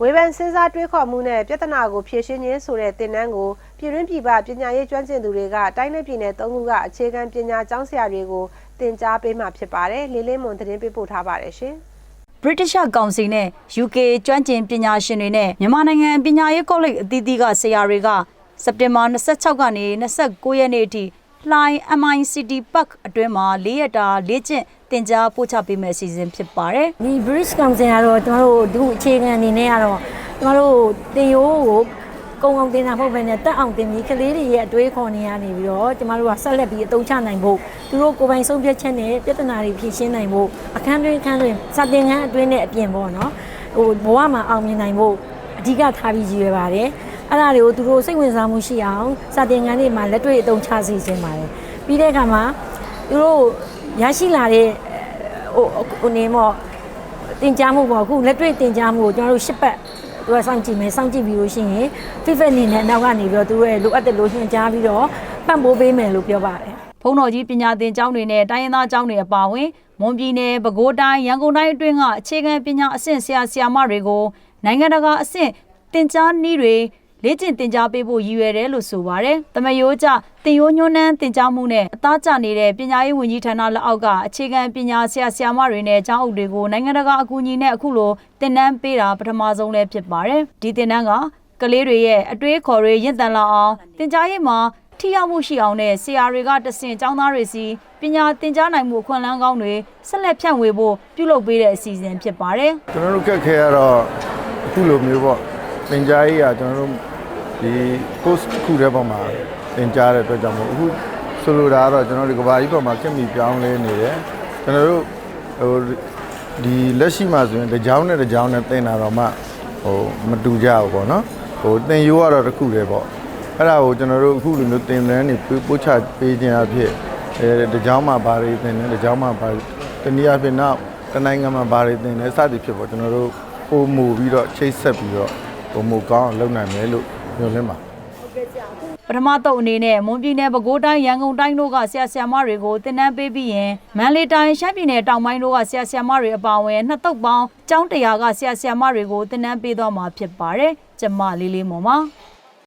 ဝေဖန်စဉ်းစားတွေးခေါ်မှုနဲ့ပြဿနာကိုဖြေရှင်းခြင်းဆိုတဲ့သင်တန်းကိုပြည်တွင်းပြည်ပပညာရေးကျွမ်းကျင်သူတွေကတိုင်းနယ်ပြည်နယ်သုံးခုကအခြေခံပညာကျောင်းဆရာတွေကိုသင်ကြားပေးမှဖြစ်ပါတယ်။လေးလေးမွန်သတင်းပေးပို့ထားပါတယ်ရှင်။ British Council နဲ့ UK ကျွမ်းကျင်ပညာရှင်တွေနဲ့မြန်မာနိုင်ငံပညာရေးကောလိပ်အသီးသီးကဆရာတွေကစက်တင်ဘာ26ကနေ29ရက်နေ့အထိ လှိုင်း MICT Park အတွင်းမှာ၄ရက်တာလေ့ကျင့်သင်ကြားပို့ချပေးမယ့်အစီအစဉ်ဖြစ်ပါတယ်ဒီ British Council ကတော့ကျွန်တော်တို့ဒီအခြေခံအနေနဲ့ကတော့ကျွန်တော်တို့တင်ရိုးကိုကုံအောင်တင်တာမဟုတ်ဘဲနဲ့တက်အောင်တင်ပြီးကလေးတွေရဲ့အတွေးခေါ်နေရနေပြီးတော့ကျွန်တော်တို့ကဆက်လက်ပြီးအသုံးချနိုင်ဖို့သူတို့ကိုယ်ပိုင်ဆုံးဖြတ်ချက်နဲ့ပြဿနာတွေဖြေရှင်းနိုင်ဖို့အခန်းတွင်းအခန်းတွင်းစတင်ခန်းအတွင်းနဲ့အပြင်ပေါ့နော်ဟိုဘဝမှာအောင်မြင်နိုင်ဖို့အဓိကထားပြီးရည်ရွယ်ပါတယ် အဲ့ဒါတွေကိုသူတို့စိတ်ဝင်စားမှုရှိအောင်စတင်ခန်းတွေမှာလက်တွေ့အသုံးချစေခြင်းပါတယ်ပြီးတဲ့အခါမှာသူတို့ရရှိလာတဲ့ဟိုဟိုနေမော့တင်ကြားမှုပေါ့အခုလက်တွေ့တင်ကြားမှုကိုကျွန်တော်တို့ရှစ်ပတ်သူကစောင့်ကြည့်မယ်စောင့်ကြည့်ပြီးလို့ရှိရင် FIFA အနေနဲ့နောက်ကနေပြီးတော့သူတို့ရဲ့လိုအပ်တဲ့လိုညွှန်ကြားပြီးတော့ပံ့ပိုးပေးမယ်လို့ပြောပါတယ်။ဘုံတော်ကြီးပညာသင်ကျောင်းတွေနဲ့တိုင်းရင်းသားကျောင်းတွေအပါအဝင်မွန်ပြည်နယ်ပဲခူးတိုင်းရန်ကုန်တိုင်းအတွင်းကအခြေခံပညာအဆင့်ဆရာဆရာမတွေကိုနိုင်ငံတကာအဆင့်သင်ကြားနည်းတွေ လေ့ကျင့်သင်ကြားပေးဖို့ရည်ရွယ်တယ်လို့ဆိုပါတယ်။တမယိုးကျတင်ရိုးညွန်းနှန်းသင်ကြားမှုနဲ့အသားကျနေတဲ့ပညာရေးဝန်ကြီးဌာနလက်အောက်ကအခြေခံပညာဆရာဆရာမတွေနဲ့ကျောင်းအုပ်တွေကိုနိုင်ငံတကာအကူအညီနဲ့အခုလိုသင်တန်းပေးတာပထမဆုံးလည်းဖြစ်ပါတယ်။ဒီသင်တန်းကကလေးတွေရဲ့အတွေးခေါ်တွေရင့်တန်လာအောင်သင်ကြားရေးမှာထိရောက်မှုရှိအောင်နဲ့ဆရာတွေကတဆင့်ကျောင်းသားတွေစီပညာသင်ကြားနိုင်မှုအခွင့်အလမ်းကောင်းတွေဆက်လက်ဖြန့်ဝေဖို့ပြုလုပ်ပေးတဲ့အစီအစဉ်ဖြစ်ပါတယ်။ကျွန်တော်တို့ကက်ခဲရတော့အခုလိုမျိုးပေါ့သင်ကြားရေးကကျွန်တော်တို့ ဒီ course တစ်ခုတည်းပေါ်မှာသင်ကြားတဲ့အတွက်ကြောင့်မို့အခုဆိုလိုတာကတော့ကျွန်တော်တို့ကဘာကြီးပေါ်မှာခင်မီပြောင်းလဲနေတယ်ကျွန်တော်တို့ဟိုဒီလက်ရှိမှာဆိုရင်တစ်ကြောင်းနဲ့တစ်ကြောင်းနဲ့သင်တာတော့မှဟိုမတူကြဘူးပေါ့နော်ဟိုသင်ရိုးကတော့တစ်ခုတည်းပေါ့အဲ့ဒါကိုကျွန်တော်တို့အခုလိုမျိုးသင်တန်းတွေပို့ချပေးခြင်းအဖြစ်အဲတစ်ကြောင်းမှာဘာတွေသင်တယ်တစ်ကြောင်းမှာဘာတနည်းအားဖြင့်နောက်တနိုင်ငံမှာဘာတွေသင်တယ်စသည်ဖြစ်ပေါ့ကျွန်တော်တို့ပုံမူပြီးတော့ချိတ်ဆက်ပြီးတော့ပုံမူကောင်းအောင်လုပ်နိုင်မယ်လို့ ညွှန်လင်းပါပထမတုပ်အနေနဲ့မွန်ပြည်နယ်ပဲခူးတိုင်းရန်ကုန်တိုင်းတို့ကဆရာဆရာမတွေကိုတင်နန်းပေးပြီးရင်မန္တလေးတိုင်းရှမ်းပြည်နယ်တောင်ပိုင်းတို့ကဆရာဆရာမတွေအပါအဝင်နှစ်တုပ်ပေါင်းကျောင်းတရာကဆရာဆရာမတွေကိုတင်နန်းပေးသွားမှာဖြစ်ပါတယ်။ကျမလေးလေးမော်ပါ။